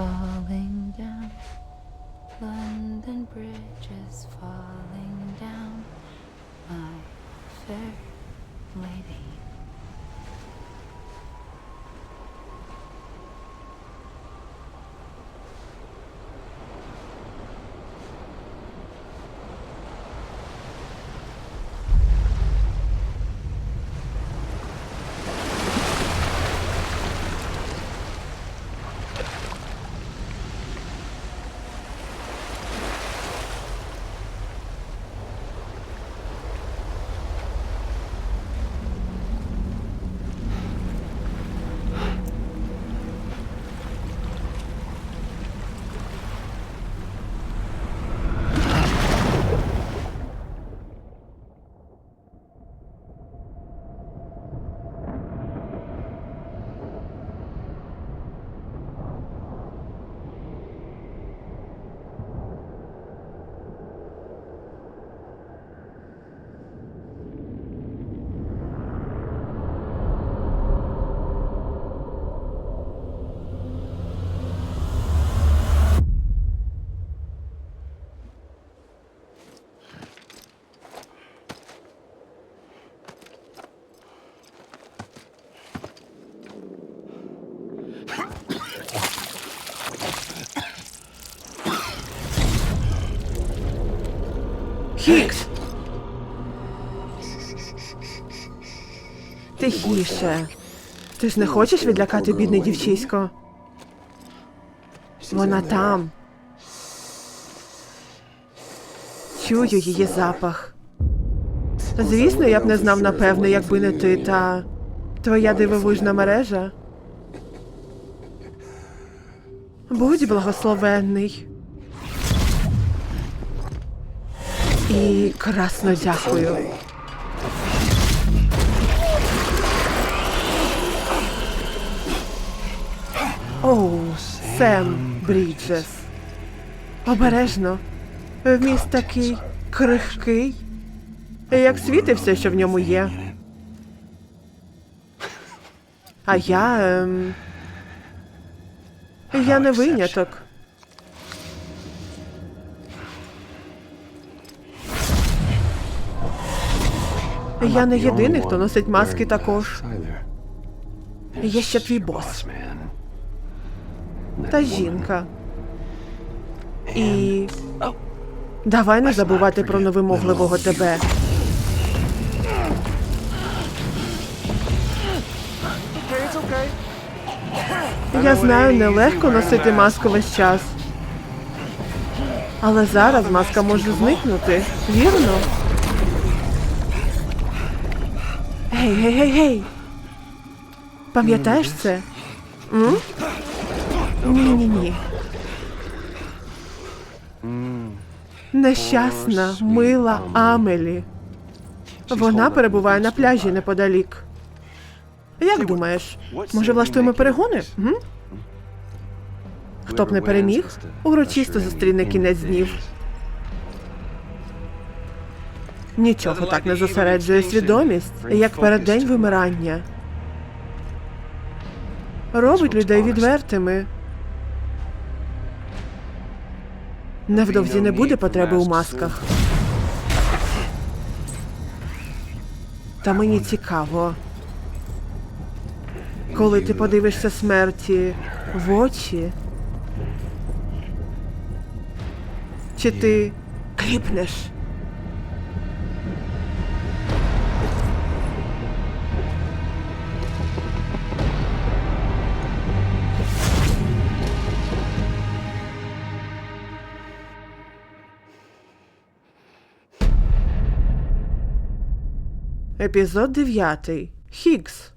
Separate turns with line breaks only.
falling down. London Bridge is falling down. My fair lady.
Хікс! Тихіше. Ти ж не хочеш відлякати бідне дівчисько? Вона там. Чую її запах. Звісно, я б не знав напевне, якби не ти та твоя дивовижна мережа. Будь благословенний. І красно дякую. Оу, Сем Бріджес. Обережно. Вміст такий крихкий. Як світи все, що в ньому є. А я. Ем... Я не виняток. Я не єдиний, хто носить маски також. Є ще твій бос та жінка. І. Давай не забувати про невимогливого тебе. Я знаю, нелегко носити маску весь час. Але зараз маска може зникнути, вірно? Гей, гей, гей, гей. Пам'ятаєш це? Ні, ні, ні. Нещасна, мила Амелі. Вона перебуває на пляжі неподалік. Як думаєш, може влаштуємо перегони? Хто б не переміг, урочисто зустріне кінець днів. Нічого так не зосереджує свідомість, як переддень вимирання. Робить людей відвертими. Невдовзі не буде потреби у масках. Та мені цікаво. Коли ти подивишся смерті в очі. Чи ти кліпнеш? Епізод 9. Хіггс.